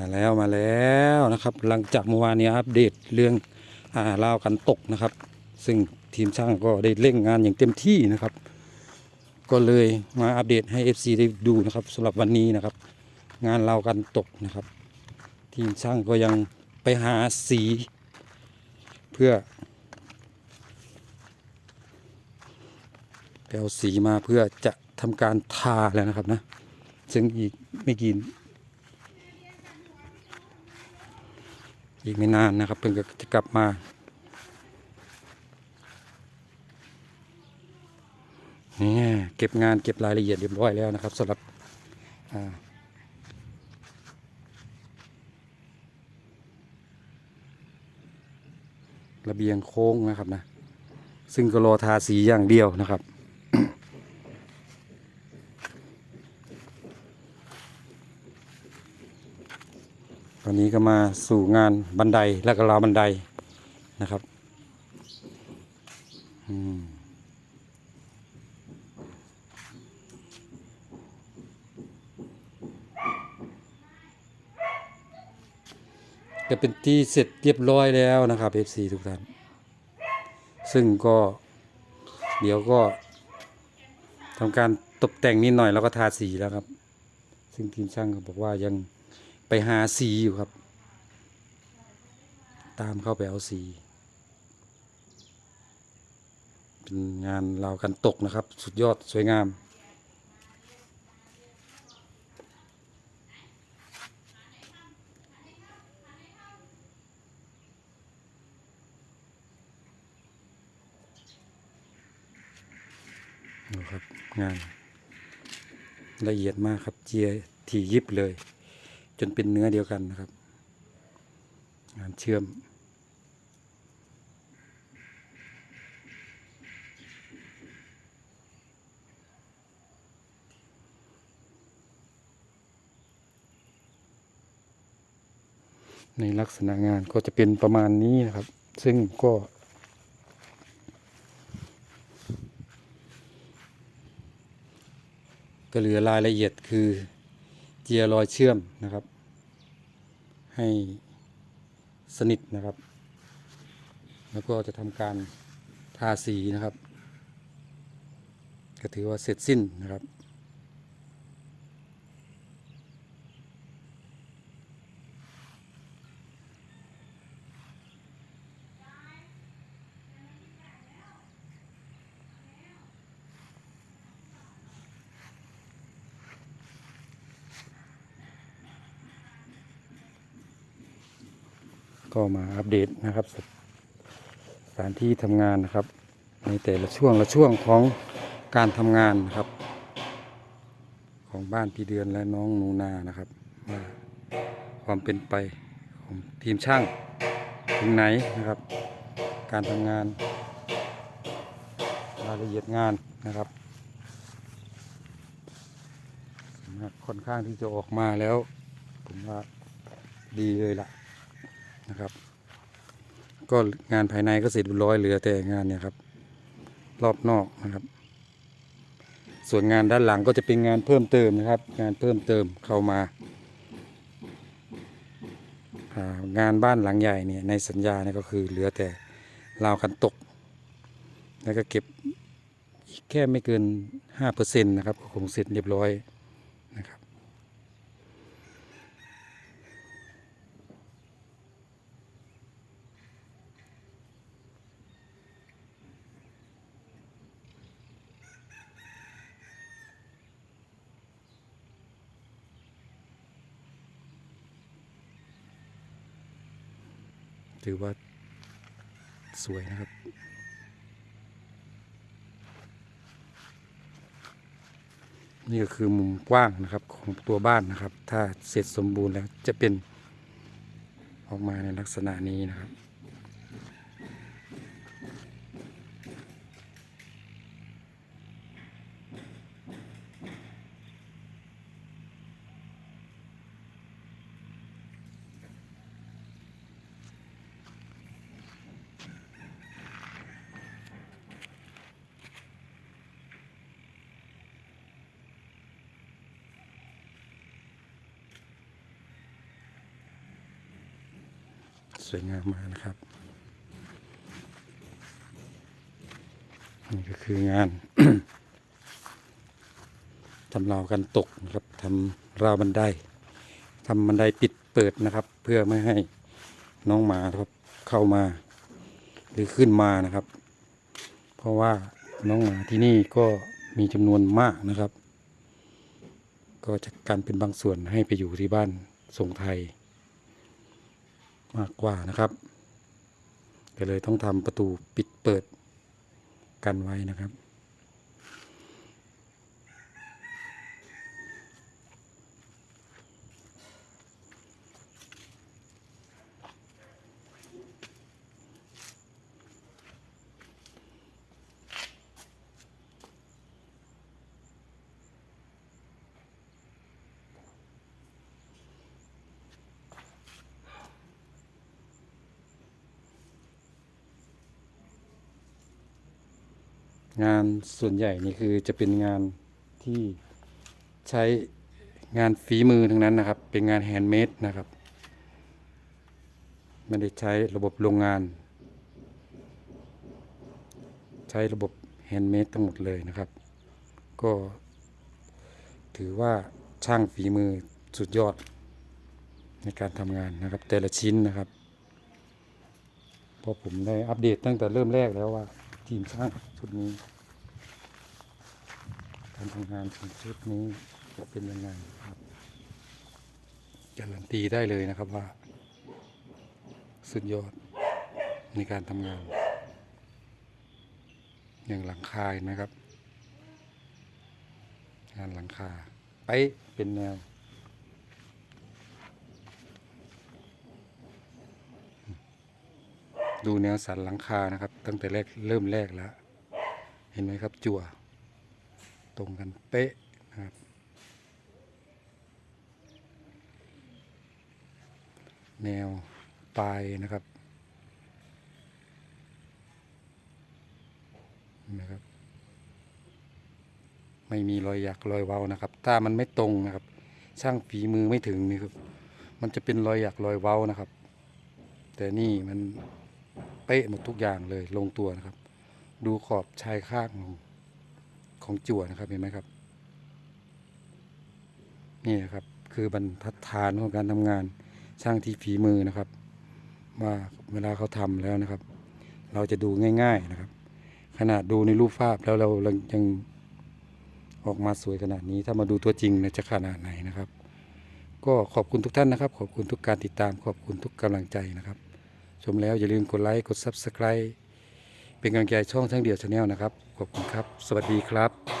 มาแล้วมาแล้วนะครับ หลังจากเมื่อวานนี้อัปเดตเรื่องอ่าลาวกันตกนะครับ ซึ่งทีมช่างก็ได้เร่งงานอย่างเต็มที่นะครับ ก็เลยมาอัปเดตให้ FC ได้ดูนะครับสำหรับวันนี้นะครับ งานลาวกันตกนะครับ ทีมช่างก็ยังไปหาสี เพื่อไปเอาสีมาเพื่อจะทำการทาแล้วนะครับนะ ซึ่งอีกไม่กี่ อีกไม่นานนะครับ เพิ่งจะกลับมานี่เก็บงานเก็บรายละเอียดเรียบร้อยแล้วนะครับสำหรับระเบียงโค้งนะครับนะ ซึ่งก็รอทาสีอย่างเดียวนะครับ ตอนนี้ก็มาสู่งานบันไดและก็ราวบันไดนะครับอืมก็เป็นที่เสร็จเรียบร้อยแล้วนะครับ FC ทุกท่าน ซึ่งก็เดี๋ยวก็ทำการตกแต่งนิดหน่อยแล้วก็ทาสีแล้วครับ ซึ่งทีมช่างก็บอกว่ายัง ไปหาสีอยู่ครับ ตามเข้าไปเอาสี เป็นงานราวกันตกนะครับ สุดยอดสวยงามนะครับ งานละเอียดมากครับเจียถี่ยิบเลย จนเป็นเนื้อเดียวกันนะครับ งานเชื่อม ในลักษณะงานก็จะเป็นประมาณนี้นะครับ ซึ่งก็ก็เหลือรายละเอียดคือ จียรอยเชื่อมนะครับ ให้สนิทนะครับ แล้วก็จะทำการทาสีนะครับ ก็ถือว่าเสร็จสิ้นนะครับ ก็มาอัปเดตนะครับสถานที่ทำงานนะครับ ในแต่ละช่วงละช่วงของการทำงานนะครับ ของบ้านพี่เดือนและน้องนูนานะครับว่าความเป็นไปของทีมช่างถึงไหนนะครับ การทำงานรายละเอียดงานนะครับสำหรับค่อนข้างที่จะออกมาแล้ว ผมว่าดีเลยล่ะ นะครับ ก็งานภายในก็เสร็จเรียบร้อยเหลือแต่งานเนี่ยครับ รอบนอกนะครับ ส่วนงานด้านหลังก็จะเป็นงานเพิ่มเติมนะครับ งานเพิ่มเติมเข้ามาางานบ้านหลังใหญ่เนี่ยในสัญญาเนี่ยก็คือเหลือแต่ราวกันตก แล้วก็เก็บอีกแค่ไม่เกิน5%นะครับก็คงเสร็จเรียบร้อย ถือว่าสวยนะครับ นี่ก็คือมุมกว้างนะครับของตัวบ้านนะครับ ถ้าเสร็จสมบูรณ์แล้วจะเป็นออกมาในลักษณะนี้นะครับ สวยงามมานะครับ นี่ก็คืองานทำราวกันตกนะครับทำราวบันไดทำบันไดปิดเปิดนะครับ เพื่อไม่ให้น้องหมาครับเข้ามา หรือขึ้นมานะครับ เพราะว่าน้องหมาที่นี่ก็มีจำนวนมากนะครับ ก็จะกันเป็นบางส่วนให้ไปอยู่ที่บ้านทรงไทย มากกว่านะครับก็เลยต้องทำประตูปิดเปิดกันไว้นะครับ งานส่วนใหญ่นี่คือจะเป็นงานที่ใช้งานฝีมือทั้งนั้นนะครับ เป็นงานแฮนด์เมดนะครับ ไม่ได้ใช้ระบบโรงงาน ใช้ระบบแฮนด์เมดทั้งหมดเลยนะครับ ก็ถือว่าช่างฝีมือสุดยอดในการทำงานนะครับ แต่ละชิ้นนะครับ เพราะผมได้อัปเดตตั้งแต่เริ่มแรกแล้วว่า ทีมช่างชุดนี้การทำงานของชุดนี้จะเป็นยังไงครับการันตีได้เลยนะครับว่า สุดยอดในการทำงาน อย่างหลังคาเห็นไหมครับ งานหลังคาไปเป็นแนว ดูแนวสันหลังคานะครับ ตั้งแต่แรกเริ่มแรกแล้ว เห็นไหมครับจั่ว ตรงกันเป๊ะนะครับ แนวปลายนะครับเห็นไหมครับ ไม่มีรอยหยักรอยเว้านะครับถ้ามันไม่ตรงนะครับ ช่างฝีมือไม่ถึงนี่ครับ มันจะเป็นรอยหยักรอยเว้านะครับ แต่นี่มัน ป๊ะหมดทุกอย่างเลยลงตัวนะครับ ดูขอบชายข้างของของจั่วนะครับเห็นไหมครับ นี่ครับคือบรรทัดฐานของการทำงานช่างที่ฝีมือนะครับ ว่าเวลาเขาทำแล้วนะครับ เราจะดูง่าย ๆนะครับ ขนาดดูในรูปภาพแล้วเรายังออกมาสวยขนาดนี้ ถ้ามาดูตัวจริงนี่ยจะขนาดไหนนะครับ ก็ขอบคุณทุกท่านนะครับ ขอบคุณทุกการติดตาม ขอบคุณทุกกำลังใจนะครับ ชมแล้วอย่าลืมกดไลค์กด Subscribe เป็นกำลังใจช่องทั้งเดียวชาแนลนะครับ ขอบคุณครับ สวัสดีครับ